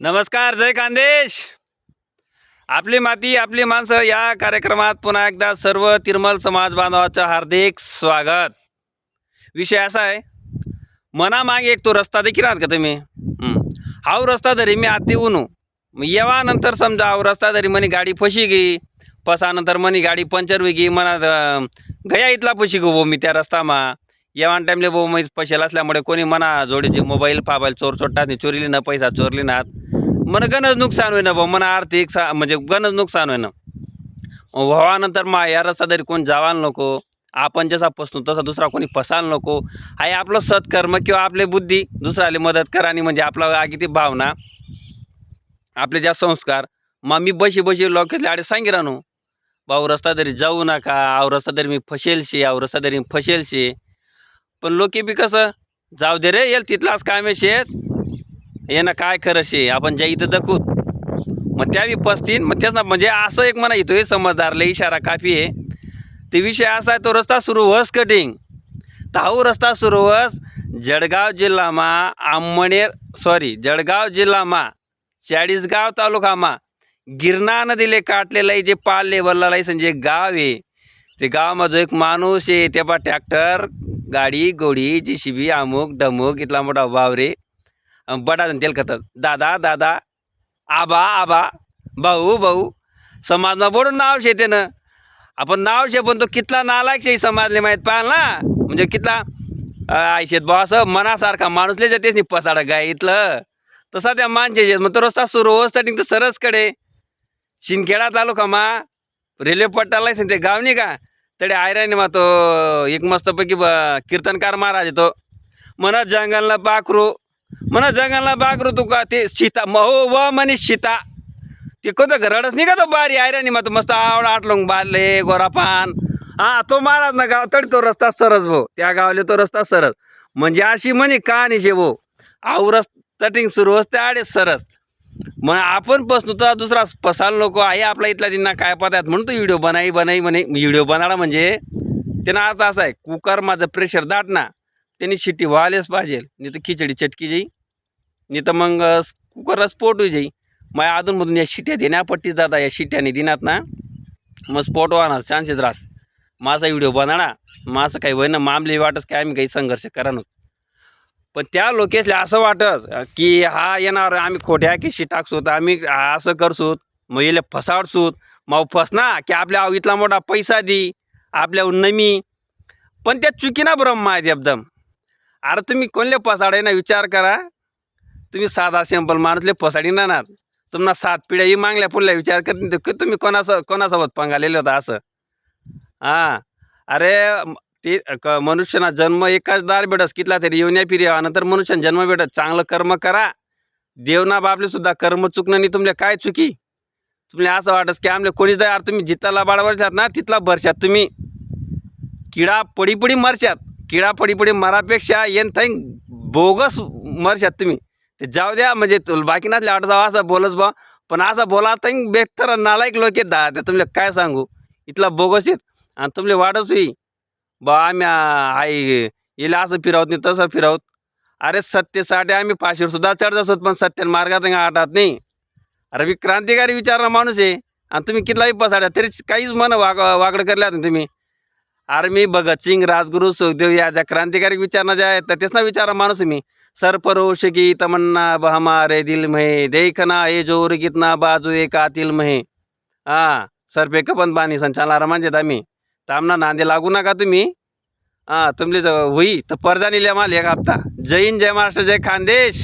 नमस्कार जय खानदेश आपली माती आपली माणसं या कार्यक्रमात पुन्हा एकदा सर्व तिरमल समाज बांधवाचं हार्दिक स्वागत. विषय असा आहे मनामागे एक तो रस्ता देखील आहात का तुम्ही? हाव रस्ता धरी मी आती उनू. मग येवा नंतर समजा हाव रस्ता धरी म्हणे गाडी फशी गी फसानंतर म्हणे गाडी पंचर होई गी मना गया इथला फशी गो मी त्या रस्तामा. येवान टाईमले भाऊ मी पैशाला असल्यामुळे कोणी म्हणा जोडीचे मोबाईल फाबाईल चोर चोरतात नाही चोरीली ना पैसा चोरली ना मन गणच नुकसान होईना भाऊ मन आर्थिक सा म्हणजे गणच नुकसान होईना. मग व्हावानंतर मा या रस्ता तरी कोण जावायला नको आपण जसा फसतो तसा दुसरा कोणी फसायला नको. आहे आपलं सत्कर्म किंवा आपली बुद्धी दुसऱ्याला मदत करा आणि म्हणजे आपला आगी ती भावना आपले ज्या संस्कार मग मी बशी बशी लोकांतले आडे सांगी राहणू भाऊ रस्ता तरी जाऊ नका आव रस्ता तरी मी फसेलशी आव रस्ता तरी मी फसेलशी. पण लोके बी कसं जाऊ दे रे येल तिथलाच कामे शेत ये ना काय खरं शे आपण ज्या इथं दखूत मग त्या बी पसतील मग त्याच ना म्हणजे असं एक म्हणा येतोय समजदारला इशारा काफी आहे. ते विषय असा आहे तो रस्ता सुरू व्हस कटिंग. तर हाऊ रस्ता सुरू होस जळगाव जिल्हामा आमणेर सॉरी जळगाव जिल्हामा चाळीसगाव तालुकामा गिरणा नदीले काटलेलं आहे जे पाल लेवलला लायसन जे गाव आहे. ते गावामध्ये जो एक माणूस आहे ते बा ट्रॅक्टर गाडी गोडी जी शिबी अमुक डमुक इथला मोठा वावरे. बडा तेल खातात. दादा दादा आबा आबा भाऊ भाऊ समाजमा बोलून नाव शे त्यानं आपण नाव शे पण तो कितला नालायक शे समाजले माहीत पाहाल ना? म्हणजे कितला आयशेत भाऊ असं मनासारखा माणूसले जातेच नाही पसाडा गाय इथलं तसा त्या माणसे मग तो रस्ता सुरू होसाठी तर सरसकडे. शिंदखेडा तालुका मा रेल्वे पट्टाला ते गाव नाही का? तडे आयराने मा तो एक मस्तपैकी कीर्तनकार महाराज येतो तो. जंगलला पाखरू म्हणा जंगलला तू तुका ते सीता महो व म्हणे सीता. ते कोणतं घरडच नाही का तो बारी? आयराने मा मस्त आवड आटलोंग बारले गोरापान. हा तो महाराज ना गाव तरी तो रस्ता सरस भाऊ त्या गावले तो रस्ता सरस. म्हणजे अशी म्हणे कहाणी शे भाऊ आवरस रस तटिंग सुरू असते आडे सरस. मग आपण पसतो तर दुसरा पसाल नको. आहे आपला इथला त्यांना काय पाहतात? म्हणून तो व्हिडिओ बनाई बनाई म्हणे. व्हिडिओ बनाडा म्हणजे त्यांना अर्थ असा आहे कुकर माझं प्रेशर दाट ना. त्यांनी शिट्टी व्हायलाच पाहिजे. नाही तर खिचडी चटकी जाई. नाही तर मग कुकरला स्फोट होई जाई. मग अजूनमधून या शिट्या देण्यापट्टीच जाता या शिट्याने दिनात ना. मग स्फोट वाहणार चान्सेस रास माझा व्हिडिओ बनाडा. माझं काही होईना मामले वाटस काय आम्ही काही संघर्ष करा ना पण त्या लोकेसले असं वाटत की हा येणार आम्ही खोट्या किशी टाकसूत आम्ही असं करसूत मग येले फसाडसूत. मग फसना की आपल्या इथला मोठा पैसा दी आपल्या नमी. पण त्या चुकीना ब्रह्म आहेत एकदम. अरे तुम्ही कोणले फसाडे ना विचार करा. तुम्ही साधा सिंपल माणूसले फसाडी ना तुम्हाला सात पिढ्याही मागल्या पुढल्या विचार करत तुम्ही कोणासो कोणासोबत पंगालेले होता असं? हां. अरे ते क मनुष्याना जन्म एकाच दार भेटस कितला तरी येऊन फिर्या नंतर मनुष्यानं जन्म भेटत चांगलं कर्म करा. देवना बापले सुद्धा कर्म चुकणं नाही. तुमले काय चुकी? तुम्हाला असं वाटस की आमले कोणीच यार तुम्ही जिथला बाळावर ना तिथला भरशात तुम्ही. किडा पडी पडी मरशात. किडा पडी पडी मरापेक्षा येन थंग बोगस मरशात तुम्ही. ते जाऊ द्या म्हणजे तुला बाकी आठ जावा असं बोलच बा पण असं बोला थंग बेहतर नालायक लोक येत. दहा ते तुमले काय सांगू? इथला बोगस येत आणि तुमले वाढच होई. बा आम्ही आई हिला असं फिरावत नाही तसं फिरावत. अरे सत्यसाठी आम्ही पाचशे सुद्धा चढत असत पण सत्यान मार्गात आटात नाही. अरे मी क्रांतिकारी विचारणारा माणूस आहे. आणि तुम्ही कितलाही पसाडा तरी काहीच मन वाग वागडं करल्यात तुम्ही. आर्मी मी भगतसिंग राजगुरू सुखदेव या ज्या क्रांतिकारी विचारणा ज्या आहेत तेच ना विचारा माणूस मी. मी सरपरोश की तमन्ना बहमारे दिल महे देखना ए जोर कितना बाजू एक कातील महे हां सर पे कपन बानी संचालना म्हणजे आम्ही तामना नांदे लागू नका तुम्ही. हां तुमले होई तर परजा निल्या माल एक हप्ता. जय हिंद जय महाराष्ट्र जय खानदेश.